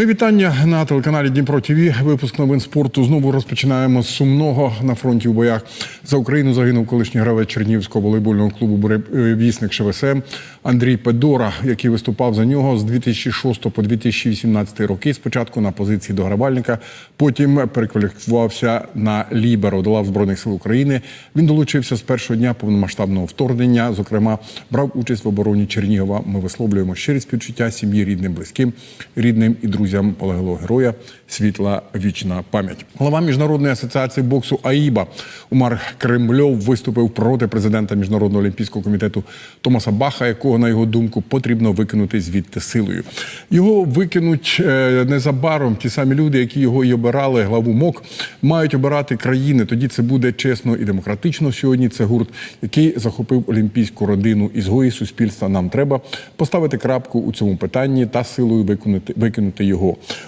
Мої вітання на телеканалі Дніпро ТВ. Випуск новин спорту. Знову розпочинаємо з сумного на фронті у боях. За Україну загинув колишній гравець Чернігівського волейбольного клубу «Буревісник ШВСМ Андрій Педора, який виступав за нього з 2006 по 2018 роки. Спочатку на позиції догравальника, потім перекваліфікувався на ліберо до лав збройних сил України. Він долучився з першого дня повномасштабного вторгнення. Зокрема, брав участь в обороні Чернігова. Ми висловлюємо щирі співчуття сім'ї, рідним, близьким, рідним і друзям полеглого героя. Світла вічна пам'ять. Голова міжнародної асоціації боксу АІБА Умар Кремльов виступив проти президента міжнародного олімпійського комітету Томаса Баха, якого на його думку потрібно викинути звідти силою. Його викинуть е, незабаром. Ті самі люди, які його і обирали, главу МОК, мають обирати країни. Тоді це буде чесно і демократично. Сьогодні це гурт, який захопив олімпійську родину ізгої суспільства. Нам треба поставити крапку у цьому питанні та силою виконати викинути його.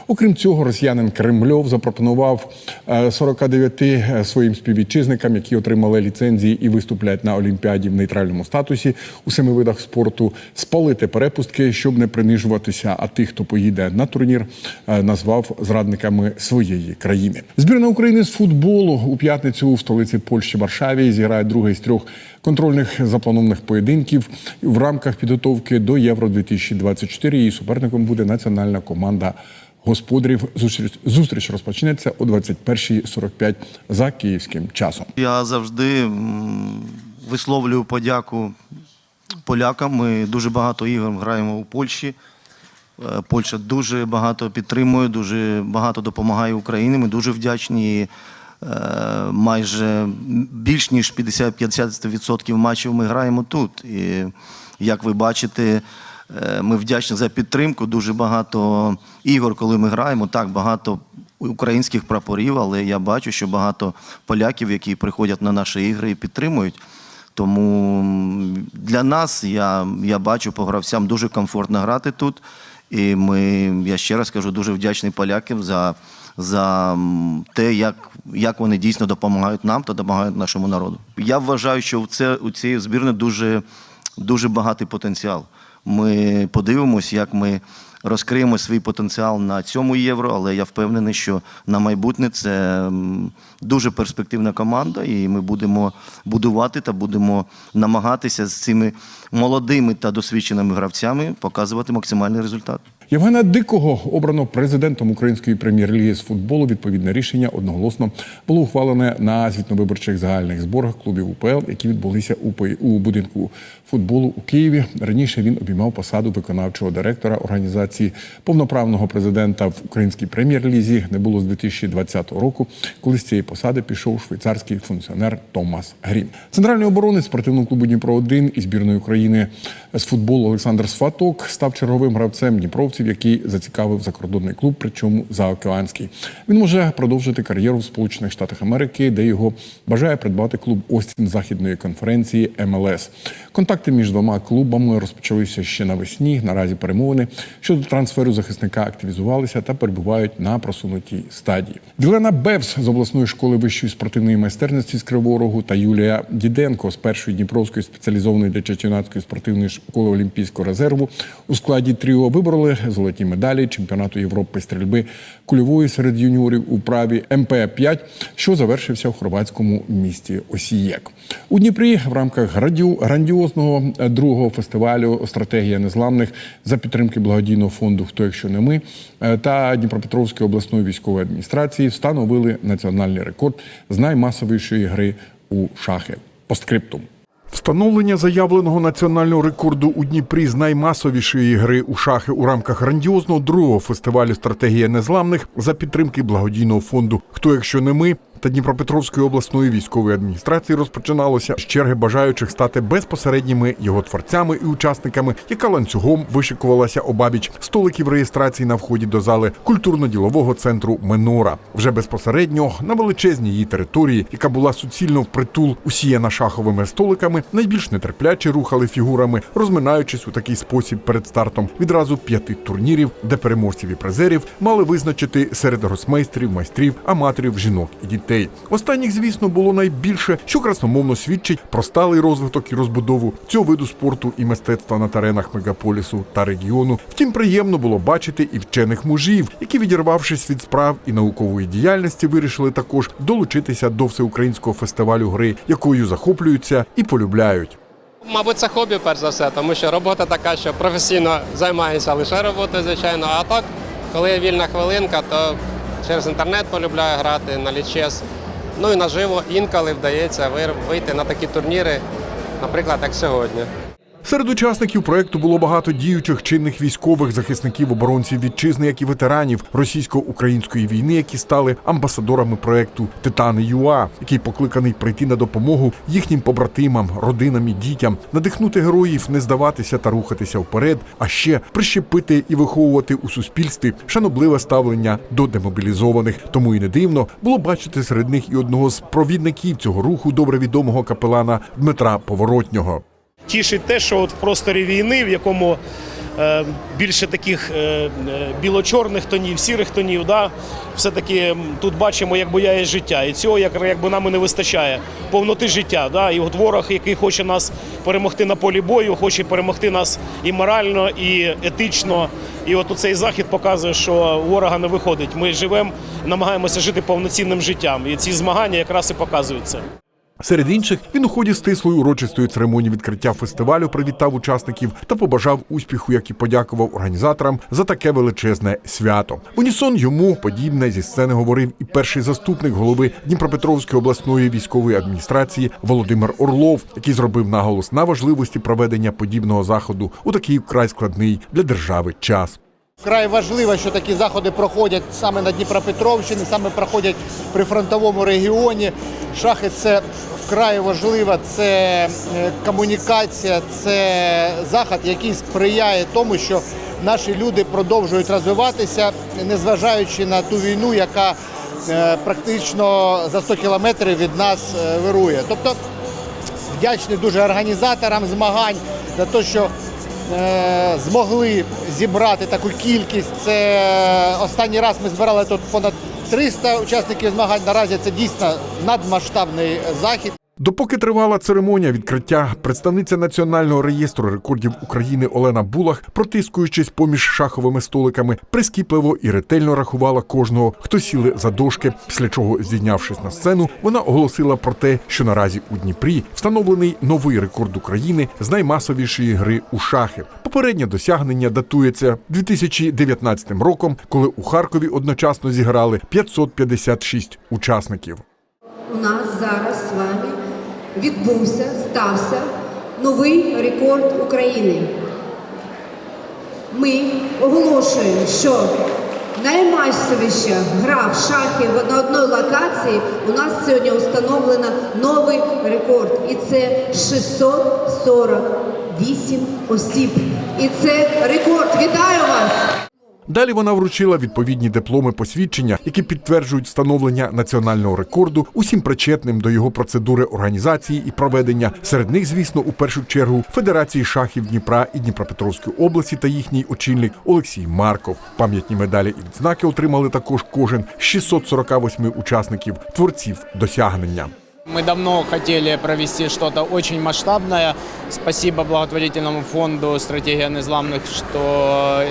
Окрім цього, росіянин Кремльов запропонував е, 49 своїм співвітчизникам, які отримали ліцензії і виступлять на олімпіаді в нейтральному статусі у семи видах спорту, спалити перепустки, щоб не принижуватися. А тих, хто поїде на турнір, е, назвав зрадниками своєї країни. Збірна України з футболу у п'ятницю в столиці Польщі Варшаві зіграє другий з трьох контрольних запланованих поєдинків в рамках підготовки до Євро 2024 Її суперником буде національна команда. Господарів зустріч зустріч розпочнеться о 21.45 за київським часом. Я завжди висловлюю подяку полякам. Ми дуже багато ігор граємо у Польщі. Е, Польща дуже багато підтримує, дуже багато допомагає Україні. Ми дуже вдячні. Е, Майже більш ніж 50-50% матчів ми граємо тут. І як ви бачите, е, ми вдячні за підтримку. Дуже багато ігор, коли ми граємо. Так, багато українських прапорів, але я бачу, що багато поляків, які приходять на наші ігри і підтримують. Тому для нас я, я бачу по гравцям дуже комфортно грати тут. І ми, я ще раз кажу, дуже вдячний полякам за, за те, як, як вони дійсно допомагають нам та допомагають нашому народу. Я вважаю, що в це, у цієї збірної дуже, дуже багатий потенціал. Ми подивимось, як ми розкриємо свій потенціал на цьому євро, але я впевнений, що на майбутнє це дуже перспективна команда, і ми будемо будувати та будемо намагатися з цими молодими та досвідченими гравцями показувати максимальний результат. Євгена Дикого обрано президентом української прем'єр-ліги з футболу. Відповідне рішення одноголосно було ухвалене на звітновиборчих загальних зборах клубів УПЛ, які відбулися у будинку футболу у Києві. Раніше він обіймав посаду виконавчого директора організації повноправного президента в українській прем'єр-лізі. Не було з 2020 року, коли з цієї посади пішов швейцарський функціонер Томас Грім. Центральний оборонець спортивного клубу Дніпро 1 і збірної України з футболу Олександр Сваток став черговим гравцем дніпровців, який зацікавив закордонний клуб, причому заокеанський. Він може продовжити кар'єру в Сполучених Штатах Америки, де його бажає придбати клуб Остін західної конференції МЛС. Контакти між двома клубами розпочалися ще навесні. Наразі перемовини щодо трансферу захисника активізувалися та перебувають на просунутій стадії. Ділена Бевс з обласної школи вищої спортивної майстерності з Кривого Рогу та Юлія Діденко з першої Дніпровської спеціалізованої дитячо-юнацької спортивної школи Олімпійського резерву у складі тріо вибороли золоті медалі чемпіонату Європи стрільби кульової серед юніорів у праві МП-5, що завершився в хорватському місті Осієк. У Дніпрі в рамках градіо- грандіозного е, другого фестивалю Стратегія незламних за підтримки благодійного фонду Хто якщо не ми е, та Дніпропетровської обласної військової адміністрації встановили національний рекорд з наймасовішої гри у шахи. Постскриптум. Встановлення заявленого національного рекорду у Дніпрі з наймасовішої гри у шахи у рамках грандіозного другого фестивалю Стратегія незламних за підтримки благодійного фонду Хто якщо не ми та Дніпропетровської обласної військової адміністрації розпочиналося з черги бажаючих стати безпосередніми його творцями і учасниками, яка ланцюгом вишикувалася обабіч столиків реєстрації на вході до зали культурно-ділового центру Менора. Вже безпосередньо на величезній її території, яка була суцільно впритул усіяна шаховими столиками, найбільш нетерпляче рухали фігурами, розминаючись у такий спосіб перед стартом відразу п'яти турнірів, де переможців і призерів мали визначити серед гросмейстерів, майстрів, аматорів, жінок і дітей. Дітей. Останніх, звісно, було найбільше, що красномовно свідчить про сталий розвиток і розбудову цього виду спорту і мистецтва на теренах мегаполісу та регіону. Втім, приємно було бачити і вчених мужів, які, відірвавшись від справ і наукової діяльності, вирішили також долучитися до всеукраїнського фестивалю гри, якою захоплюються і полюбляють. Мабуть, це хобі, перш за все, тому що робота така, що професійно займаюся лише роботою, звичайно. А так, коли є вільна хвилинка, то через інтернет полюбляю грати на лічес. Ну і наживо інколи вдається вийти на такі турніри, наприклад, як сьогодні. Серед учасників проекту було багато діючих чинних військових захисників оборонців вітчизни, як і ветеранів російсько-української війни, які стали амбасадорами проекту Титани ЮА, який покликаний прийти на допомогу їхнім побратимам, родинам і дітям, надихнути героїв, не здаватися та рухатися вперед, а ще прищепити і виховувати у суспільстві шанобливе ставлення до демобілізованих. Тому і не дивно було бачити серед них і одного з провідників цього руху, добре відомого капелана Дмитра Поворотнього. Тішить те, що от в просторі війни, в якому е, більше таких е, е, біло-чорних тонів, сірих тонів, да, все-таки тут бачимо, як бояє життя. І цього як, якби нам і не вистачає повноти життя. Да? І от ворог, який хоче нас перемогти на полі бою, хоче перемогти нас і морально, і етично. І от цей захід показує, що ворога не виходить. Ми живемо, намагаємося жити повноцінним життям. І ці змагання якраз і показують це. Серед інших він у ході стислої урочистої церемонії відкриття фестивалю привітав учасників та побажав успіху, як і подякував організаторам за таке величезне свято. Унісон йому подібне зі сцени говорив і перший заступник голови Дніпропетровської обласної військової адміністрації Володимир Орлов, який зробив наголос на важливості проведення подібного заходу у такий вкрай складний для держави час. Вкрай важливо, що такі заходи проходять саме на Дніпропетровщині, саме проходять при фронтовому регіоні. Шахи це вкрай важливо, це е, комунікація, це заход, який сприяє тому, що наші люди продовжують розвиватися, незважаючи на ту війну, яка е, практично за 100 кілометрів від нас е, вирує. Тобто вдячний дуже організаторам змагань за те, що змогли зібрати таку кількість. Це е, останній раз ми збирали тут понад 300 учасників змагань. Наразі це дійсно надмасштабний захід. Допоки тривала церемонія відкриття, представниця Національного реєстру рекордів України Олена Булах, протискуючись поміж шаховими столиками, прискіпливо і ретельно рахувала кожного, хто сіли за дошки. Після чого, здійнявшись на сцену, вона оголосила про те, що наразі у Дніпрі встановлений новий рекорд України з наймасовішої гри у шахи. Попереднє досягнення датується 2019 роком, коли у Харкові одночасно зіграли 556 учасників. У нас зараз відбувся, стався новий рекорд України. Ми оголошуємо, що наймасовіша гра в шахи на одній локації у нас сьогодні встановлено новий рекорд. І це 648 осіб. І це рекорд. Вітаю вас! Далі вона вручила відповідні дипломи посвідчення, які підтверджують встановлення національного рекорду усім причетним до його процедури організації і проведення. Серед них, звісно, у першу чергу Федерації шахів Дніпра і Дніпропетровської області та їхній очільник Олексій Марков. Пам'ятні медалі і відзнаки отримали також кожен з 648 учасників творців досягнення. Мы давно хотели провести что-то очень масштабное. Спасибо благотворительному фонду «Стратегия незламных», что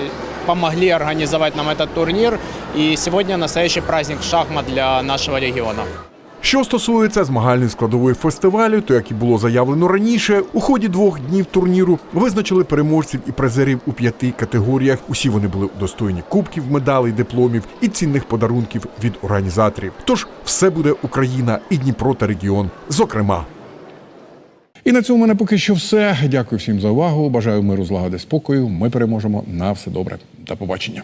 помогли организовать нам этот турнир. И сегодня настоящий праздник шахмат для нашего региона. Що стосується змагальної складової фестивалю, то як і було заявлено раніше, у ході двох днів турніру визначили переможців і призерів у п'яти категоріях. Усі вони були достойні кубків, медалей, дипломів і цінних подарунків від організаторів. Тож все буде Україна і Дніпро та регіон, зокрема. І на цьому в мене поки що все. Дякую всім за увагу. Бажаю миру, злагоди, спокою. Ми переможемо на все добре. До побачення.